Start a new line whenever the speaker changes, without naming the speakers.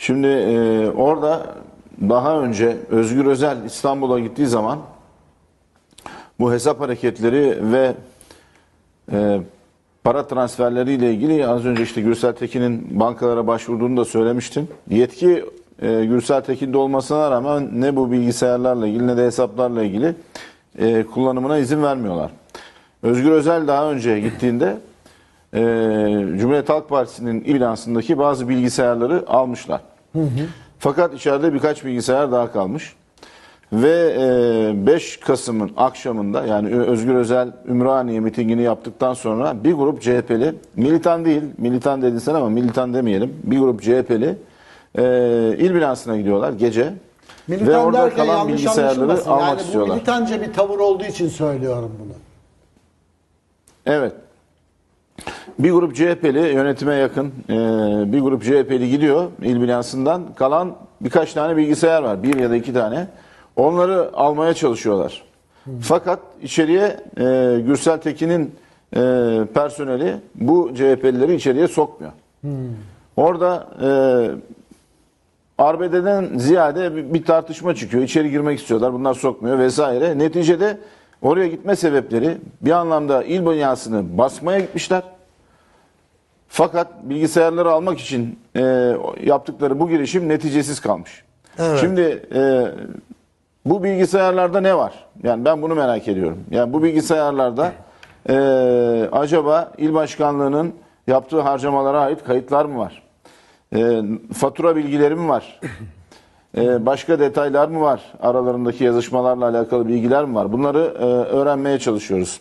Şimdi e, orada daha önce Özgür Özel İstanbul'a gittiği zaman bu hesap hareketleri ve e, para transferleriyle ilgili az önce işte Gürsel Tekin'in bankalara başvurduğunu da söylemiştim. Yetki e, Gürsel Tekin'de olmasına rağmen ne bu bilgisayarlarla ilgili ne de hesaplarla ilgili e, kullanımına izin vermiyorlar. Özgür Özel daha önce gittiğinde e, Cumhuriyet Halk Partisi'nin ilansındaki bazı bilgisayarları almışlar. Fakat içeride birkaç bilgisayar daha kalmış. Ve e, 5 Kasım'ın akşamında yani Özgür Özel Ümraniye mitingini yaptıktan sonra bir grup CHP'li, militan değil, militan dedin sen ama militan demeyelim, bir grup CHP'li e, il binasına gidiyorlar gece.
Militan
ve orada kalan bilgisayarları almak
yani bu
istiyorlar.
militanca bir tavır olduğu için söylüyorum bunu.
Evet. Bir grup CHP'li yönetime yakın e, bir grup CHP'li gidiyor il binasından kalan birkaç tane bilgisayar var. Bir ya da iki tane. Onları almaya çalışıyorlar. Fakat içeriye e, Gürsel Tekin'in e, personeli bu CHP'lileri içeriye sokmuyor. Orada arbededen ziyade bir tartışma çıkıyor. İçeri girmek istiyorlar. Bunlar sokmuyor vesaire. Neticede oraya gitme sebepleri bir anlamda il binasını basmaya gitmişler. Fakat bilgisayarları almak için e, yaptıkları bu girişim neticesiz kalmış. Şimdi e, bu bilgisayarlarda ne var? Yani ben bunu merak ediyorum. Yani bu bilgisayarlarda e, acaba il başkanlığının yaptığı harcamalara ait kayıtlar mı var? E, fatura bilgileri mi var? E, başka detaylar mı var? Aralarındaki yazışmalarla alakalı bilgiler mi var? Bunları e, öğrenmeye çalışıyoruz.